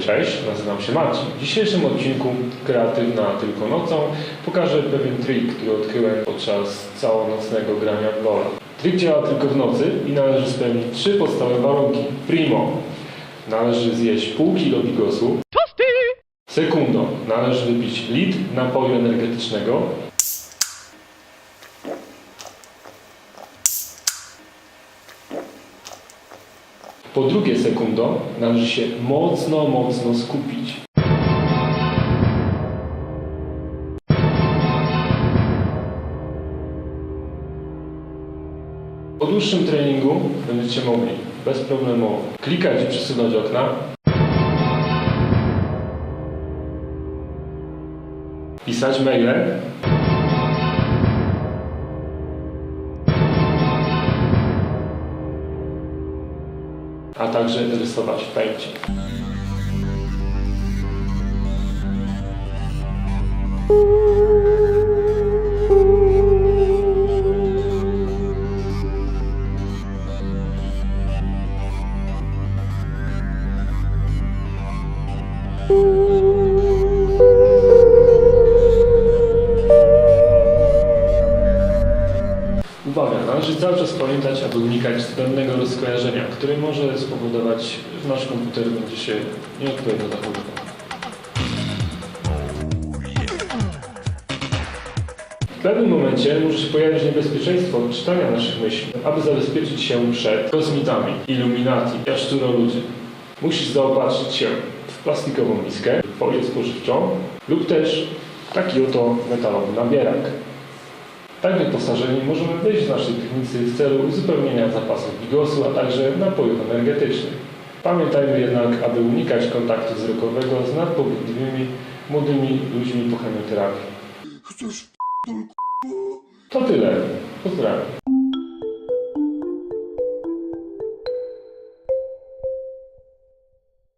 cześć, nazywam się Marcin. W dzisiejszym odcinku Kreatywna tylko nocą pokażę pewien trik, który odkryłem podczas całonocnego grania w Lola. Trik działa tylko w nocy i należy spełnić trzy podstawowe warunki. Primo. Należy zjeść pół kilo bigosu. Sekundo. Należy wypić litr napoju energetycznego. Po drugie sekundo, należy się mocno, mocno skupić. Po dłuższym treningu będziecie mogli bezproblemowo klikać i przesunąć okna, pisać maile, a także rysować w pęcie. Uwaga, należy cały czas pamiętać, aby unikać zbędnego rozkojarzenia, które może spowodować, że nasz komputer będzie się nieodpowiednio zachowywał. W pewnym momencie może się pojawić niebezpieczeństwo odczytania naszych myśli, aby zabezpieczyć się przed kosmitami, iluminati, jaszczuroludzi. Musisz zaopatrzyć się w plastikową miskę, folię spożywczą lub też taki oto metalowy nabierak. Tak wyposażeni możemy wyjść z naszej piwnicy w celu uzupełnienia zapasów bigosu, a także napojów energetycznych. Pamiętajmy jednak, aby unikać kontaktu wzrokowego z nadpobudliwymi młodymi ludźmi po chemioterapii. To tyle. Pozdrawiam.